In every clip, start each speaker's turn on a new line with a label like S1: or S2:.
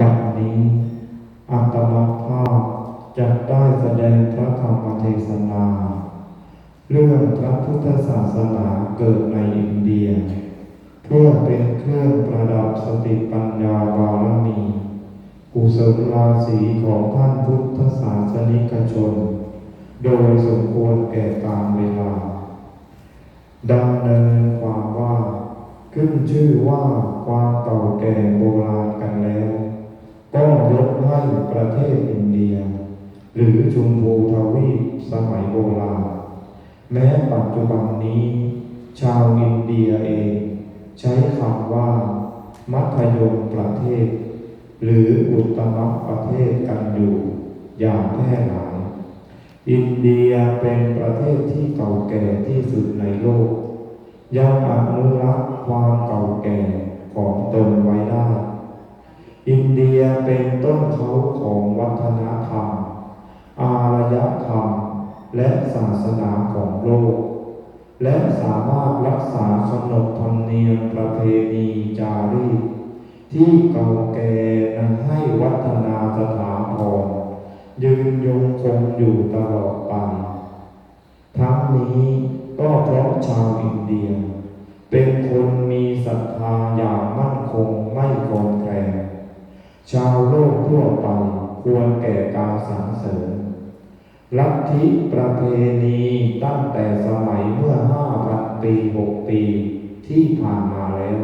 S1: บัดนี้อัตมาภาพจะได้แสดงพระธรรมเทศนา เรื่องพระพุทธศาสนาเกิดในอินเดีย เพื่อเป็นเครื่องประดับสติปัญญาบารมีกุศลราศีของท่านพุทธศาสนิกชน โดยสมควรแก่กาลเวลาดำเนินความว่า ขึ้นชื่อว่าความเก่าแก่โบราณกันแล้ว ก็ยกให้ประเทศอินเดีย หรือชุมพูทวีปสมัยโบราณ แม้ปัจจุบันนี้ ชาวอินเดียเอง ใช้คำว่า มัธยมประเทศ หรืออุตมประเทศกันอยู่ อย่างแพร่หลายอินเดียเป็นประเทศที่เก่าแก่ที่สุดในโลก ยังอนุรักษ์ความเก่าแก่ของตนไว้ได้ อินเดียเป็นต้นเขาของวัฒนธรรม อารยธรรม และศาสนาของโลก และสามารถรักษาขนบธรรมเนียมประเพณีจารีตที่เก่าแก่นั้นให้วัฒนาสถาพรยืนยงคงอยู่ตลอดไป ทั้งนี้ก็เพราะชาวอินเดีย เป็นคนมีศรัทธาอย่างมั่นคงไม่คลอนแคลน ชาวโลกทั่วไปควรแก่การสรรเสริญลัทธิประเพณีตั้งแต่สมัยเมื่อห้าพันปีหกปีที่ผ่านมาแล้ว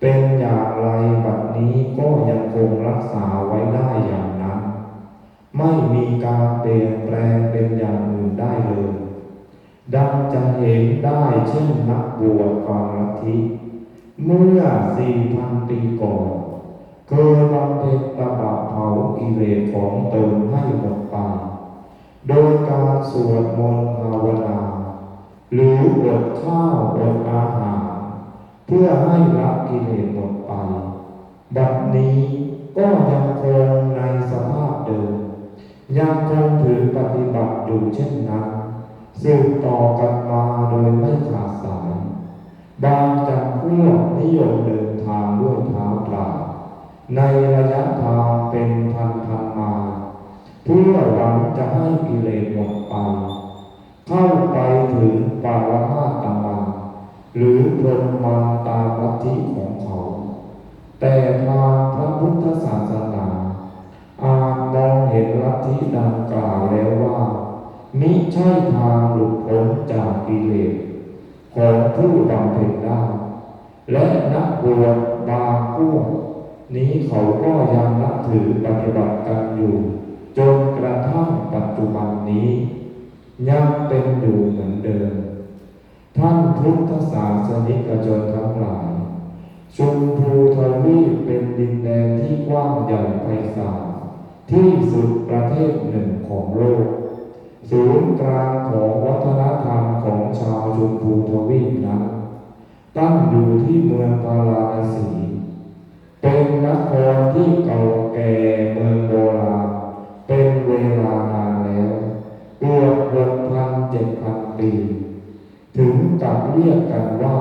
S1: เป็นอย่างไรบัดนี้ก็ยังคงรักษาไว้ได้อย่างนั้น ไม่มีการเปลี่ยนแปลงเป็นอย่างอื่นได้เลยดังจะเห็นได้เช่นนักบวชบางลัทธิเมื่อสี่พันปีก่อน เคยบำเพ็ญตบะเผากิเลสของตนให้หมดไปโดยการสวดมนต์ภาวนา หรืออดข้าวอดอาหาร เพื่อให้ละกิเลสหมดไป บัดนี้ก็ยังคงในสภาพเดิม ยังคงถือปฏิบัติอยู่เช่นนั้นสืบต่อกันมาโดยไม่ขาดสาย บางจำพวกนิยมเดินทางด้วยเท้าเปล่า ในระยะทางเป็นพันพันมา เพื่อหวังจะให้กิเลสหมดไป เข้าไปถึงปารมาตมาหรือพรหมาตามลัทธิของเขา แต่ทางพระพุทธศาสนาอาจมองเห็นลัทธิดังกล่าวแล้วว่ามิใช่ทางหลุดพ้นจากกิเลสของผู้บำเพ็ญได้และนักบวชบางพวก นี้เขาก็ยังนับถือปฏิบัติกันอยู่ จนกระทั่งปัจจุบันนี้ ยังเป็นอยู่เหมือนเดิม ท่านพุทธศาสนิกชนทั้งหลายชมพูทวีปเป็นดินแดนที่กว้างใหญ่ไพศาลที่สุดประเทศหนึ่งของโลก ศูนย์กลางของวัฒนธรรมของชาวชมพูทวีปนั้น ตั้งอยู่ที่เมืองพาราณสี เป็นนครที่เก่าแก่เมืองโบราณ เป็นเวลานานแล้วเกือบหกพันเจ็ดพันปี ถึงกับเรียกกันว่า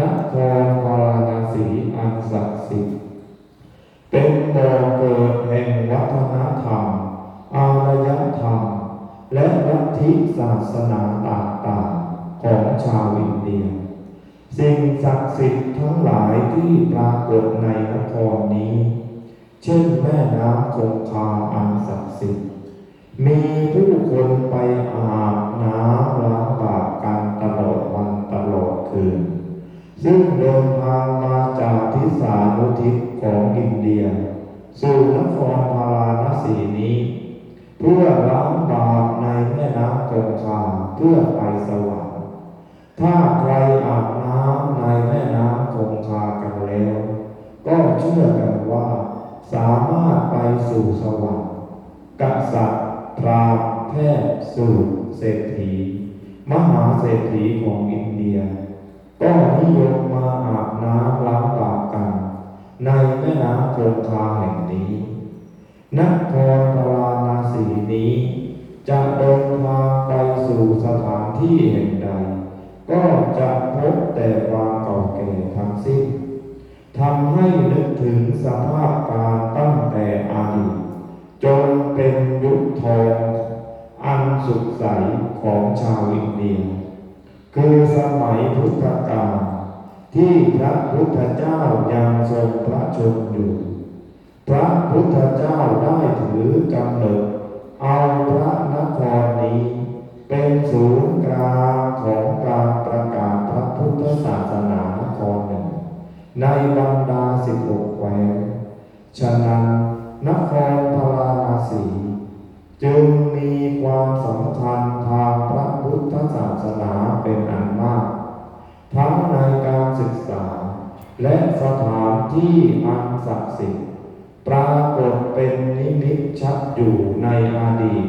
S1: นครพาราณสีอันศักดิ์สิทธิ์เป็นบ่อเกิดแห่งวัฒนธรรม อารยธรรม และลัทธิศาสนาต่างๆของชาวอินเดีย สิ่งศักดิ์สิทธิ์ทั้งหลายที่ปรากฏในนครนี้ เช่นแม่น้ำคงคาอันศักดิ์สิทธิ์ มีผู้คนไปอาบน้ำล้างบาปกันตลอดวันตลอดคืน ซึ่งเดินทางมาจากทิศานุทิศของอินเดีย สู่นครพาราณสีนี้ เพื่อล้างบาปในแม่น้ำคงคาเพื่อไปสวรรค์ถ้าใครอาบ น้ำในแม่น้ำคงคากันแล้ว ก็เชื่อกันว่า สามารถไปสู่สวรรค์กษัตริย์พราหมณ์แพทย์สูตรเศรษฐี มหาเศรษฐีของอินเดีย ก็นิยมมาอาบน้ำล้างบาปกัน ในแม่น้ำคงคาแห่งนี้นครพาราณสีนี้ จะเดินทางไปสู่สถานที่แห่งใด ก็จะพบแต่ความเก่าแก่ทั้งสิ้นทำให้นึกถึงสภาพการตั้งแต่อดีตจนเป็นยุคทองอันสุขใสของชาวอินเดีย คือสมัยพุทธกาลที่พระพุทธเจ้ายังทรงพระชนอยู่ พระพุทธเจ้าได้ถือกำเนิดเอาพระนครนี้เป็นศูนย์กลาง ของการประกาศพระพุทธศาสนานครหนึ่ง ในบรรดาสิบหกแควนฉะนั้นนครพาราณสีจึงมีความสำคัญทางพระพุทธศาสนาเป็นอันมาก ทั้งในการศึกษา และสถานที่อันศักดิ์สิทธิ์ปรากฏเป็นนิมิตชัดอยู่ในอดีต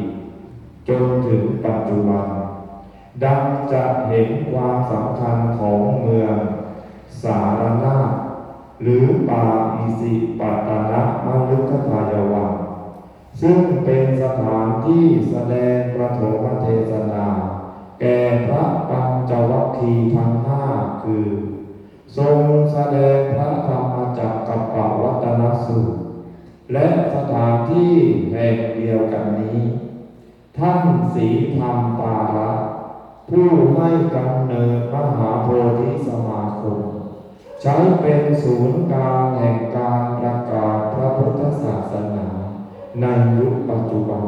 S1: จนถึงปัจจุบัน ดังจะเห็นความสำคัญของเมือง สารนาหรือป่าอิสิปตนะมฤคทายวันซึ่งเป็นสถานที่แสดงประโถมเทศนา แก่พระปัญจวัคคีย์ทั้งห้าคือ ทรงแสดงพระธรรมจักกับปวัตนสูตร และสถานที่แห่งเดียวกันนี้ ท่านสีธรรมปาระ ผู้ให้กำเนิดมหาโพธิสมาคม ใช้เป็นศูนย์กลางแห่งการประกาศพระพุทธศาสนา ในยุคปัจจุบัน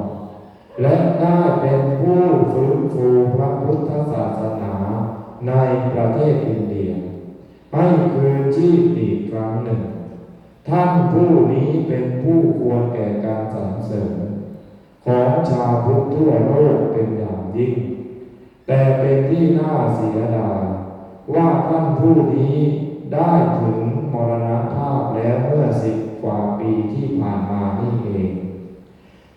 S1: และได้เป็นผู้ฟื้นฟูพระพุทธศาสนาในประเทศอินเดีย ให้คืนชีพอีกครั้งหนึ่ง ท่านผู้นี้เป็นผู้ควรแก่การสรรเสริญของชาวพุทธทั่วโลกเป็นอย่างยิ่ง แต่เป็นที่น่าเสียดายว่าท่านผู้นี้ได้ถึงมรณภาพแล้วเมื่อสิบกว่าปีที่ผ่านมานี่เอง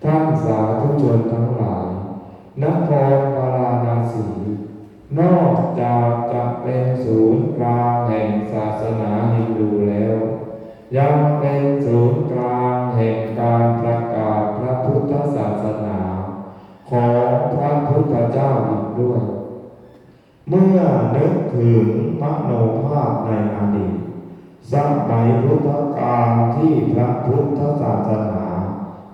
S1: ท่านสาธุชนทั้งหลายนครพาราณสีนอกจากจะเป็นศูนย์กลางแห่งศาสนาฮินดูแล้ว ยังเป็นศูนย์กลางแห่งการประ นึกถึงมโนภาพในอดีตสมัยพุทธกาลที่พระพุทธศาสนา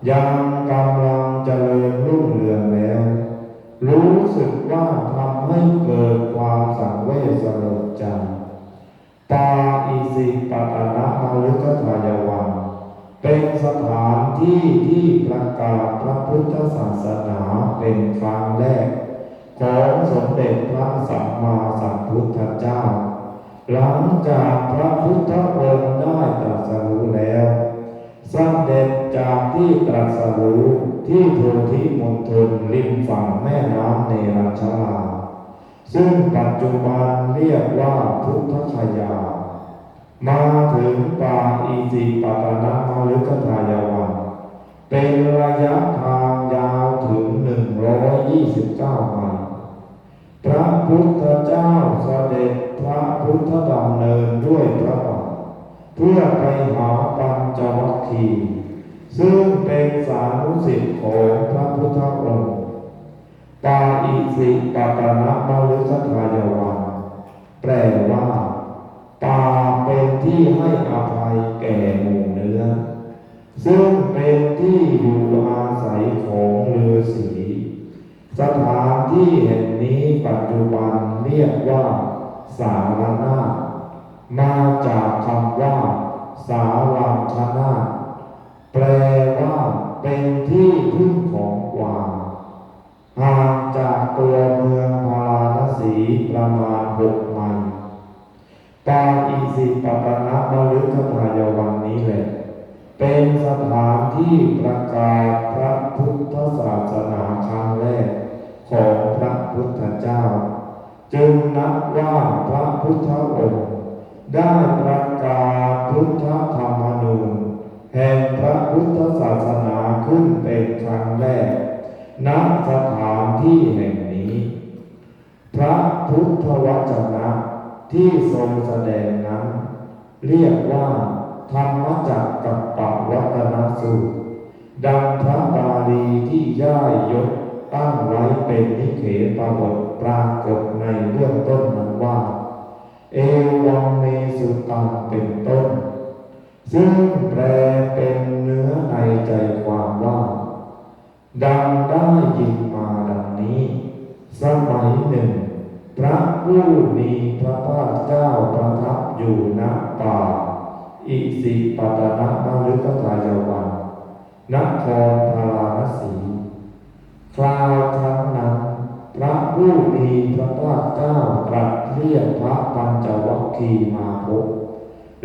S1: ยังกำลังเจริญรุ่งเรืองแล้ว รู้สึกว่าทำให้เกิดความสังเวชสลดใจปาอิสิปตนะมฤคทายวัน เป็นสถานที่ที่ประกาศพระพุทธศาสนาเป็นครั้งแรก ของสมเด็จพระสัมมาสัมพุทธเจ้า หลังจากพระพุทธองค์ได้ตรัสรู้แล้วสเด็จจากที่ตรัสรู้ที่โพธิมณฑลริมฝั่งแม่น้ำเนรัญชลาซึ่งปัจจุบันเรียกว่าพุทธคยา มาถึงป่าอีจิปตนะมฤคทายวัน เป็นระยะทางยาวถึง 129ไมล พระพุทธเจ้าเสด็จพระพุทธดำเนินด้วยพระบาทเพื่อไปหาปัญจวัคคีย์ซึ่งเป็นสานุสิทธิ์ของพระพุทธองค์ปาอิสิปตนะมฤคทายวันแปลว่าปาเป็นที่ให้อภัยแก่หมู่เนื้อ ซึ่งเป็นที่อยู่อาศัยของฤาษี สถานที่แห่งนี้ปัจจุบันเรียกว่า สารนามาจากคำว่า สารังคนาแปลว่าเป็นที่พึ่งของกวางห่างจากตัวเมืองพาราณสีประมาณหกไมล์ปาอิสิปตนะมฤคทายวันนี้แหละ เป็นสถานที่ประกาศพระพุทธศาสนาครั้งแรกของพระพุทธเจ้า จึงนับว่าพระพุทธองค์ได้ประกาศพุทธธรรมนูญแห่งพระพุทธศาสนาขึ้นเป็นครั้งแรก ณ สถานที่แห่งนี้ พระพุทธวจนะที่ทรงแสดงนั้น เรียกว่า ธรรมจักกับปวัตนาสูตร ดังพระบาลีที่ย่ายยกตั้งไว้เป็นนิเขปบทปรากฏในเรื่องต้นนั้นว่า เอวังเมสุตังเป็นต้น ซึ่งแปลเป็นเนื้อในใจความว่า ดังได้ยินมาดังนี้ สมัยหนึ่ง พระผู้มีพระภาคเจ้าประทับอยู่ณป่า อิสิปตนะมฤคทายวันนครพาราณสีคราวครั้งนั้น พระผู้มีพระภาคเจ้าตรัสเรียกพระปัญจวัคคีย์มาพบ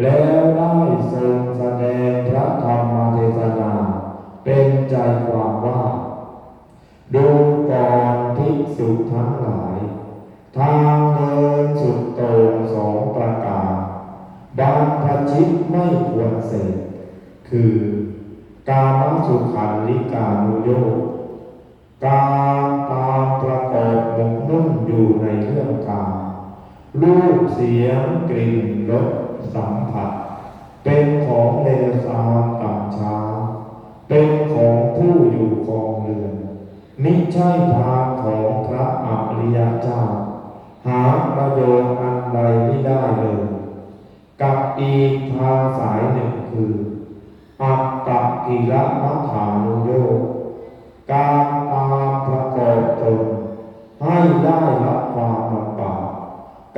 S1: แล้วได้ทรงแสดงพระธรรมเทศนา เป็นใจความว่าดูก่อนภิกษุทั้งหลาย ทางเดินสุดโต่งสองประการ บางพชิตไม่ควรเสพคือกามสุขันลิกานุโยกการตามประกอบหมกมุ่นอยู่ในเรื่องกามรูปเสียงกลิ่นรสสัมผัส เป็นของเลวทรามต่ำช้า เป็นของผู้อยู่คองเรือนมิใช่ทางของพระอริยเจ้า หาประโยชน์อันใดไม่ได้เลย กับอีกทางสายหนึ่งคืออัตตกิรมัฏฐานุโยกการตามประกอบตนให้ได้รับความลำบาก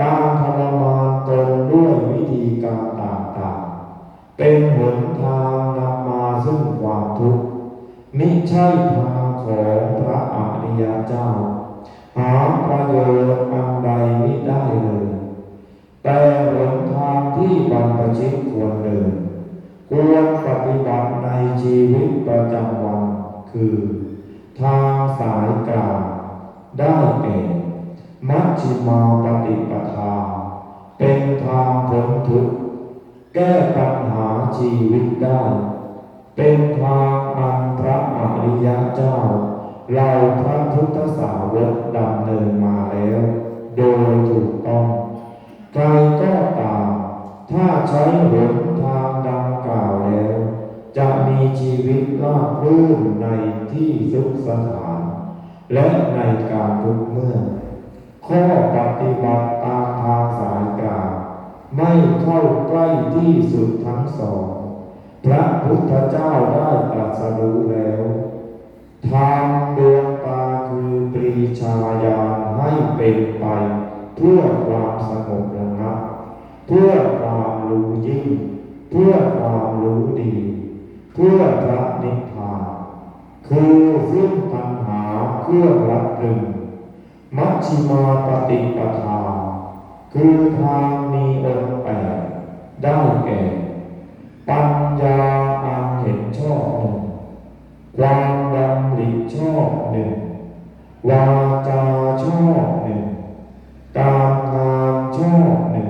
S1: การทรมานตนด้วยวิธีการต่างๆ เป็นหนทางนำมาซึ่งความทุกข์มิใช่ทางของพระอริยเจ้า กลางได้แก่มัชฌิมาปฏิปทา เป็นทางพ้นทุกข์แก้ปัญหาชีวิตได้ เป็นทางอันพระอริยเจ้า เราพระพุทธสาวกดำเนินมาแล้ว โดยถูกต้องใครก็ตาม ถ้าใช้หนทางดังกล่าวแล้ว จะมีชีวิตราบรื่นในที่สุขสถาน และในการทุกเมื่อ ข้อปฏิบัติตามทางสายกลางไม่เข้าใกล้ที่สุดทั้งสอง พระพุทธเจ้าได้ตรัสรู้แล้ว ทางดวงตาคือปรีชาญาณให้เป็นไป เพื่อความสงบระงับเพื่อความรู้ยิ่ง เพื่อความรู้ดี เพื่อพระนิพพาน คือซึ่งปัญหา เครื่องรับดึงมัชฌิมาปฏิปทา คือทางมีองค์แปดได้แก่ ปัญญาอันเห็นชอบหนึ่งความดำริชอบหนึ่งวาจาชอบหนึ่งการงานชอบหนึ่ง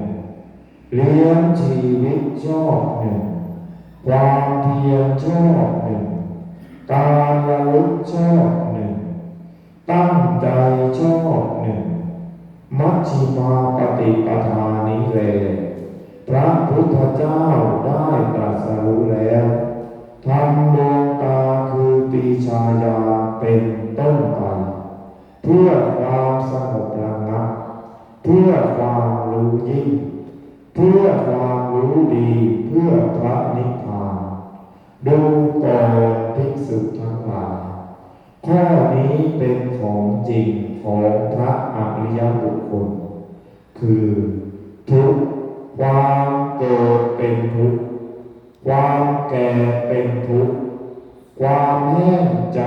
S1: เลี้ยงชีวิตชอบหนึ่งความเพียรชอบหนึ่งการระลึกชอบ ตั้งใจชอบหนึ่ง มัชฌิมาปฏิปทานิเรพระพุทธเจ้าได้ตรัสรู้แล้วทำดวงตาคือปีชายาเป็นต้นไป เพื่อความสงบระงับเพื่อความรู้ยิ่ง เพื่อความรู้ดี เพื่อพระนิพพาน ดูก่อนภิกษุท ข้อนี้เป็นของจริงของพระอริยบุคคล คือทุกความเกิดเป็นทุกความแก่เป็นทุกความแห้งใจ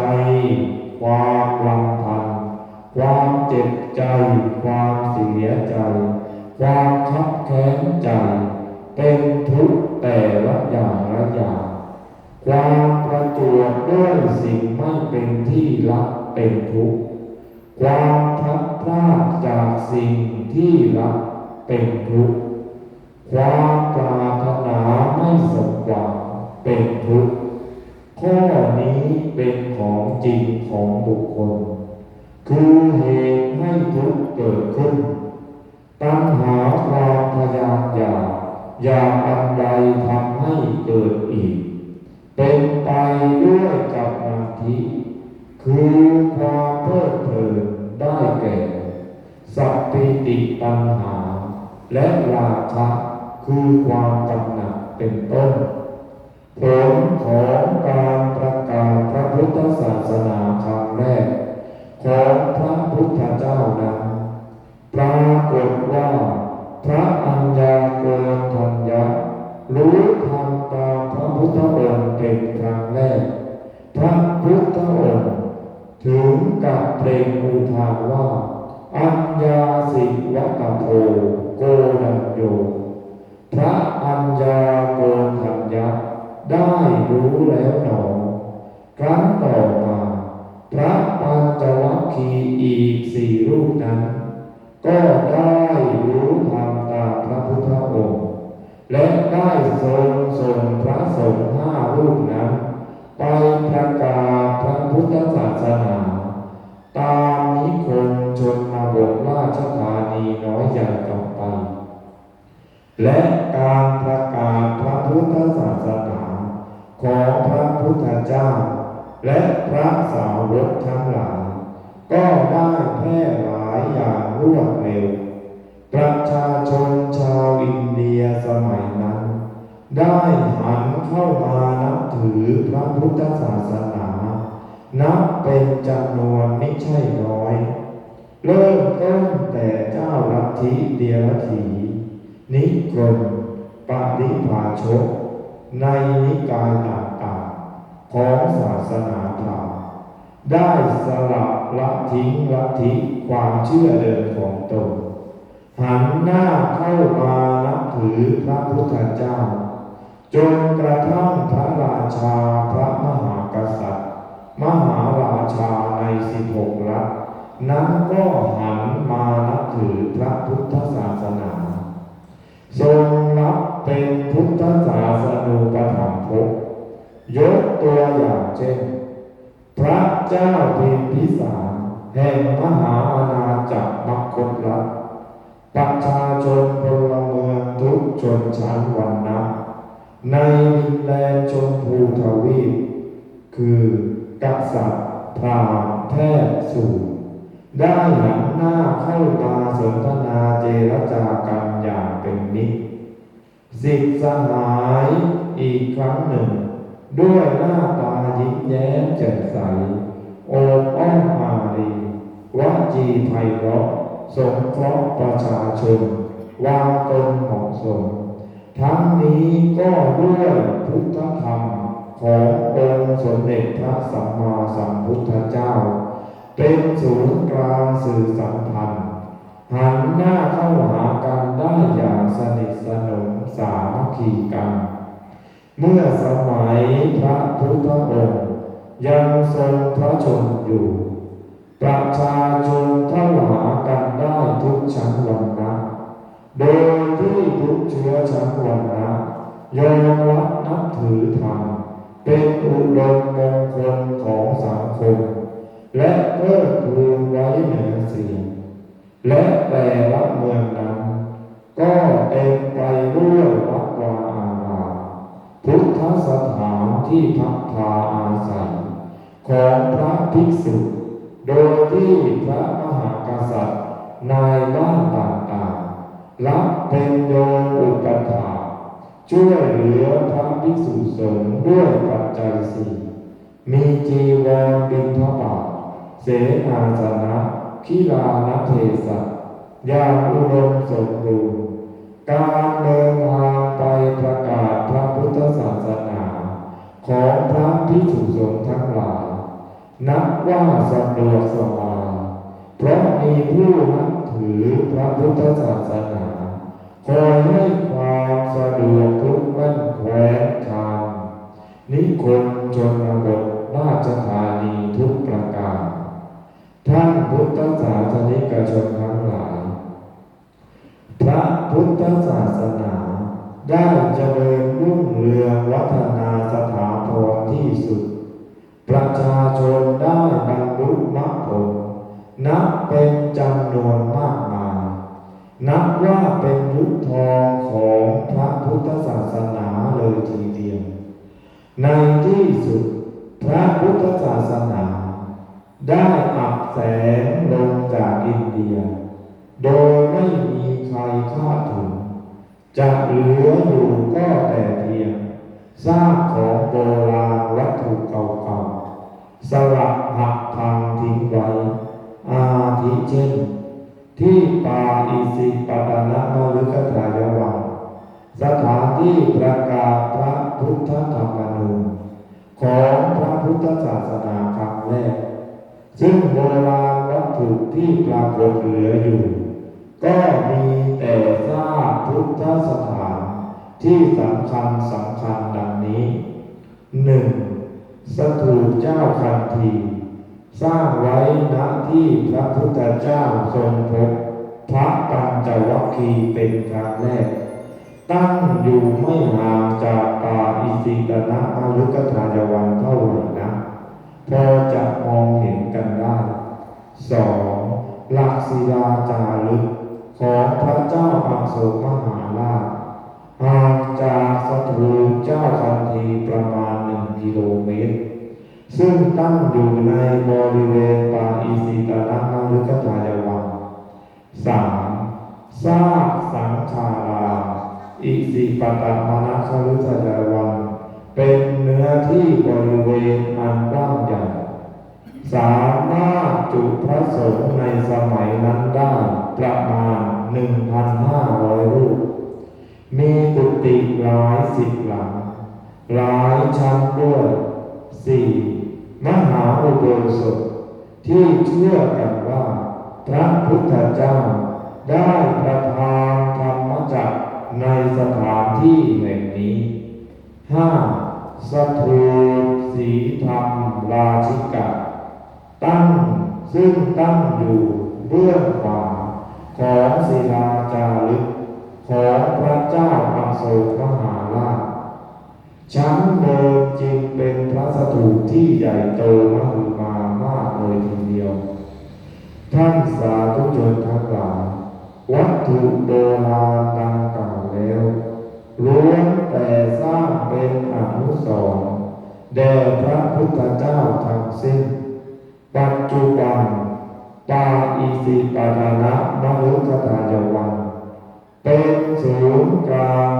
S1: ความลำพันความเจ็บใจ ความเสียใจ ความคับแค้นใจ เป็นทุกแต่ละอย่างละอย่าง ความประจวบด้วยสิ่งไม่เป็นที่รักเป็นทุกข์ความพลัดพรากจากสิ่งที่รักเป็นทุกข์ความปรารถนาไม่สมหวังเป็นทุกข์ข้อนี้เป็นของจริงของบุคคล คือเหตุให้ทุกข์เกิดขึ้น ตัณหาความพยายามอยากอยากอันใดทำให้เกิดอีก เป็นไปด้วยกับนาทิคือความเพลิดเพลินได้แก่ สัพพิติตัณหา และราคะคือความกำหนัดเป็นต้น ผลของการประกาศพระพุทธศาสนาครั้งแรก ของพระพุทธเจ้านั้นปรากฏว่าพระอัญญา รู้ธรรตามพระพุทธองค์เป็นครั้งแรก พระพุทธองค์ถึงกับเปล่งอุทานว่า อัญญาสิวัตโทโกนัญโยพระอัญญาโกนั ทรงส่งพระสงฆ์ห้ารูปนั้นไปประกาศพระพุทธศาสนา ตามนิคมชนบทราชธานีน้อยใหญ่ต่อไป และการประกาศพระพุทธศาสนา ของพระพุทธเจ้า และพระสาวกทั้งหลายก็ได้แพร่หลายอย่างรวดเร็ว เข้ามานับถือพระพุทธศาสนา นับเป็นจำนวนไม่ใช่น้อย เริ่มต้นแต่เจ้าลัทธิเดียรถี นิกรมปริภาชก ในนิกายต่างๆของศาสนาพราหมณ์ได้สละละทิ้งลัทธิความเชื่อเดิมของตนหันหน้าเข้ามานับถือพระพุทธเจ้า จนกระทั่งพระราชาพระมหากษัตริย์ มหาราชาในสิบหกรัฐนั้นก็หันมานับถือพระพุทธศาสนา ทรงรับเป็นพุทธศาสนูปถัมภกยกตัวอย่างเช่น พระเจ้าพิมพิสารแห่งมหาอาณาจักรมคตรัฐประชาชนพลเมืองทุกชนชั้นวรรณะ ในดินแดนชมพูทวีปคือกษัตริย์พราหมณ์แทย์สูตรได้หันหน้าเข้ามาสนทนาเจรจากันอย่างเป็นมิตรสิทธิสหายอีกครั้งหนึ่ง ด้วยหน้าตายิ้มแย้มแจ่มใสโอบอ้อมอารีวจีไพเราะสงเคราะห์ประชาชนวางตนเหมาะสม ทั้งนี้ก็ด้วยพุทธธรรมขององค์สมเด็จพระสัมมาสัมพุทธเจ้า เป็นศูนย์กลางสื่อสัมพันธ์หันหน้าเข้าหากันได้อย่างสนิทสนมสามัคคีกัน เมื่อสมัยพระพุทธองค์ยังทรงพระชนม์อยู่ ประชาชนเข้าหากันได้ทุกชั้นวรรณะ โดยที่ทุกเชื้อชั้นวรรณะยอมรับนับถือธรรมเป็นอุดมมงคลของสังคม และเพิ่มทูนไว้เหนือเสียงและแต่ละเมืองนั้น ก็เต็มไปด้วยวัดวาอารามพุทธสถานที่พักพาอาศัยของพระภิกษุ โดยที่พระมหากษัตริย์นายบ้านต่าง รับเป็นโยมอุปถาช่วยเหลือพระภิกษุสงฆ์ด้วยปัจจัยสี่มีจีวรบิณฑบาตเสนาสนะขีลานเทศะยาอุดมสมบูรณ์การเดินทางไปประกาศพระพุทธศาสนา ของพระภิกษุสงฆ์ทั้งหลาย นับว่าสะดวกสบายเพราะมีผู้นับถือพระพุทธศาสนา คอยให้ความสะดวกทุกบ้านแคว้นคานนิคมชนบทราชธานีทุกประการ ท่านพุทธศาสนิกชนทั้งหลาย พระพุทธศาสนา ได้เจริญรุ่งเรืองวัฒนาสถาพรที่สุด ประชาชนได้บรรลุมรรคผลนับเป็นจำนวนมากมาย นับว่าเป็นยุคทองของพระพุทธศาสนาเลยทีเดียว ในที่สุดพระพุทธศาสนา ได้อับแสงลงจากอินเดีย โดยไม่มีใครคาดถึงจะเหลืออยู่ก็แต่เพียงซากของโบราณวัตถุเก่าๆสลักหักพังทิ้งไว้ อาทิเช่น ที่ป่าอิสิปตนมฤคทายวันสถานที่ประกาศพระพุทธธรรมนูญของพระพุทธศาสนาครั้งแรก ซึ่งโบราณวัตถุที่ปรากฏเหลืออยู่ ก็มีแต่ซากพุทธสถานที่สำคัญสำคัญดังนี้หนึ่งสถูปเจ้าคันธี สร้างไว้ณที่พระพุทธเจ้าทรงพบพระปัญจวัคคีย์เป็นครั้งแรก ตั้งอยู่ไม่ห่างจากป่าอิสิกนะมายุกทายวันเท่าไหร่นะพอจะมองเห็นกันได้สองหลักศิลาจารึกของพระเจ้าอาโศกมหาราชห่างจากสถูปเจ้าคันธีประมาณหนึ่งกิโลเมตร ซึ่งตั้งอยู่ในบริเวณปาอิสิกนะมายุกทายวันสามซากสังขาราอิสิปตมนาคารุทยาวันเป็นเนื้อที่บริเวณอันกว้างใหญ่สามารถจุพระสงฆ์ในสมัยนั้นได้ประมาณ 1,500 รูป มีกุฏิหลายสิบหลัง หลายชั้นด้วยสี่ มหาอุโบสถที่เชื่อกันว่า พระพุทธเจ้าได้ประทานธรรมจักรในสถานที่แห่งนี้ห้าสถูปสีธรรมราชิกะตั้งซึ่งตั้งอยู่เบื้องขวาของศิลาจารึกของพระเจ้าอาโศกมหาราช ชั้นเดิมจึงเป็นพระสถูปที่ใหญ่โตมหึมามากเลยทีเดียว ท่านสาธุชนทั้งหลายวัตถุโบราณดังกล่าวแล้วล้วนแต่สร้างเป็นอนุสรณ์แด่พระพุทธเจ้าทั้งสิ้น ปัจจุบันปาอิสิปานะมรุคทายวัน เป็นศูนย์กลาง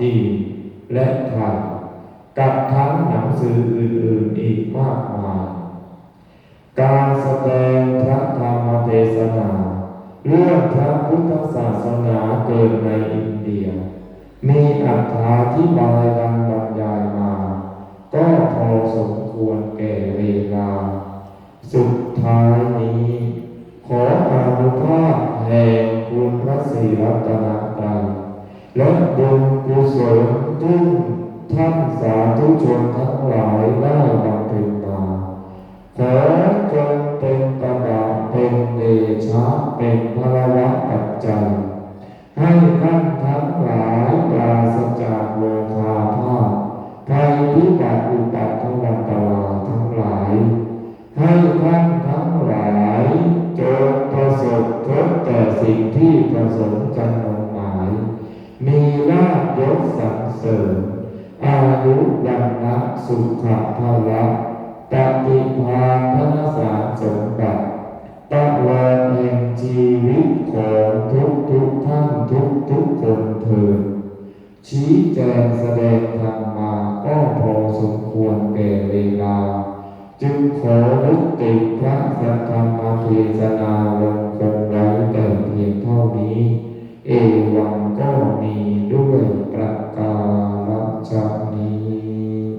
S1: จีนและไทยกับทั้งหนังสืออื่นๆอีกมากมาย การแสดงพระธรรมเทศนา เรื่องพระพุทธศาสนาเกิดในอินเดีย มีอธิบายดังบรรยายมา ก็พอสมควรแก่เวลา สุดท้ายนี้ ขออานุภาพแห่งคุณพระศรีรัตนตรัย และบุญกุศลที่ท่านสาธุชนทั้งหลายได้บำเพ็ญมาขอจงเป็นตระบาเป็นเดชะเป็นพลวะปัจจัยให้ท่าน